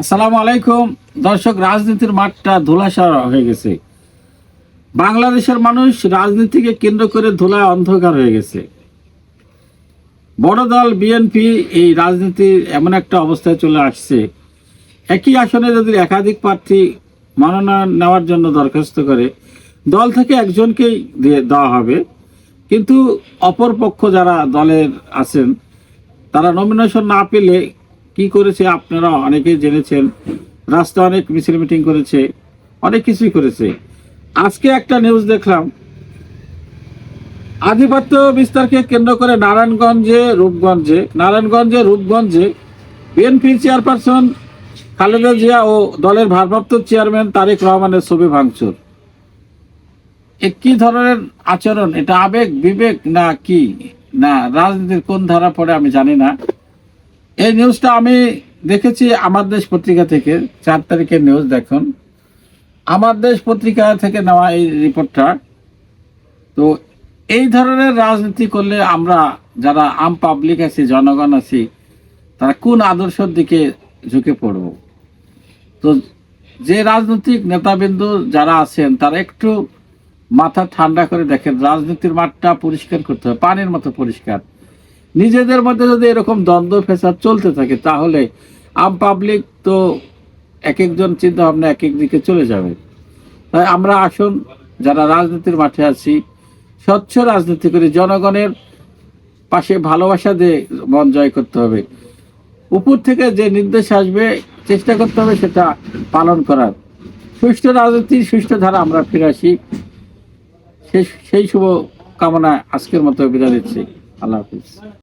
আসসালামু আলাইকুম। দর্শক, রাজনীতির মাঠটা ধুলাসার হয়ে গেছে। বাংলাদেশের মানুষ রাজনীতিকে কেন্দ্র করে ধুলা অন্ধকার হয়ে গেছে। বড় দল বিএনপি এই রাজনীতির এমন একটা অবস্থায় চলে আসছে। একই আসনে যদি একাধিক প্রার্থী মনোনয়ন নেওয়ার জন্য দরখাস্ত করে, দল থেকে একজনকেই দেওয়া হবে। কিন্তু অপর পক্ষ যারা দলের আছেন, তারা নমিনেশন না পেলে কি করেছে আপনারা অনেকেই জেনেছেন। রাস্তা অনেক মিছিল মিটিং করেছে, অনেক কিছুই করেছে। আজকে একটা নিউজ দেখলাম। আধিপত্য বিস্তারকে কেন্দ্র করে নারায়ণগঞ্জে, রূপগঞ্জে নারায়ণগঞ্জে, রূপগঞ্জে বিএনপির চেয়ারপারসন খালেদা জিয়া ও দলের ভারপ্রাপ্ত চেয়ারম্যান তারেক রহমানের ছবি ভাঙচুর। কি ধরনের আচরণ? এটা আবেগ, বিবেক না কি? না, রাজনীতির কোন ধারা পড়ে আমি জানি না। এই নিউজটা আমি দেখেছি আমার দেশ পত্রিকা থেকে, চার তারিখের নিউজ দেখুন। আমার দেশ পত্রিকা থেকে নেওয়া এই রিপোর্টটা তো এই ধরনের রাজনীতি করলে আমরা যারা আম পাবলিক আছি, জনগণ আছি, তারা কোন আদর্শের দিকে ঝুঁকে পড়ব? তো যে রাজনৈতিক নেতাবিন্দু যারা আছেন, তারা একটু মাথা ঠান্ডা করে দেখেন, রাজনীতির মাঠটা পরিষ্কার করতে হবে, পানির মতো পরিষ্কার। নিজেদের মধ্যে যদি এরকম দ্বন্দ্ব ফেসাদ চলতে থাকে, তাহলে আম পাবলিক তো এক একজন চিন্তা ভাবনা এক এক দিকে চলে যাবে। তাই আমরা আসুন, যারা রাজনীতির মাঠে আছি, স্বচ্ছ রাজনীতি করে জনগণের পাশে ভালোবাসা দিয়ে মন জয় করতে হবে। উপর থেকে যে নির্দেশ আসবে, চেষ্টা করতে হবে সেটা পালন করার। সুষ্ঠু রাজনীতি, সুষ্ঠু ধারা আমরা ফিরে আসি। সেই শুভ কামনা আজকের মতো বিদায় দিচ্ছি আল্লাহ হাফিজ।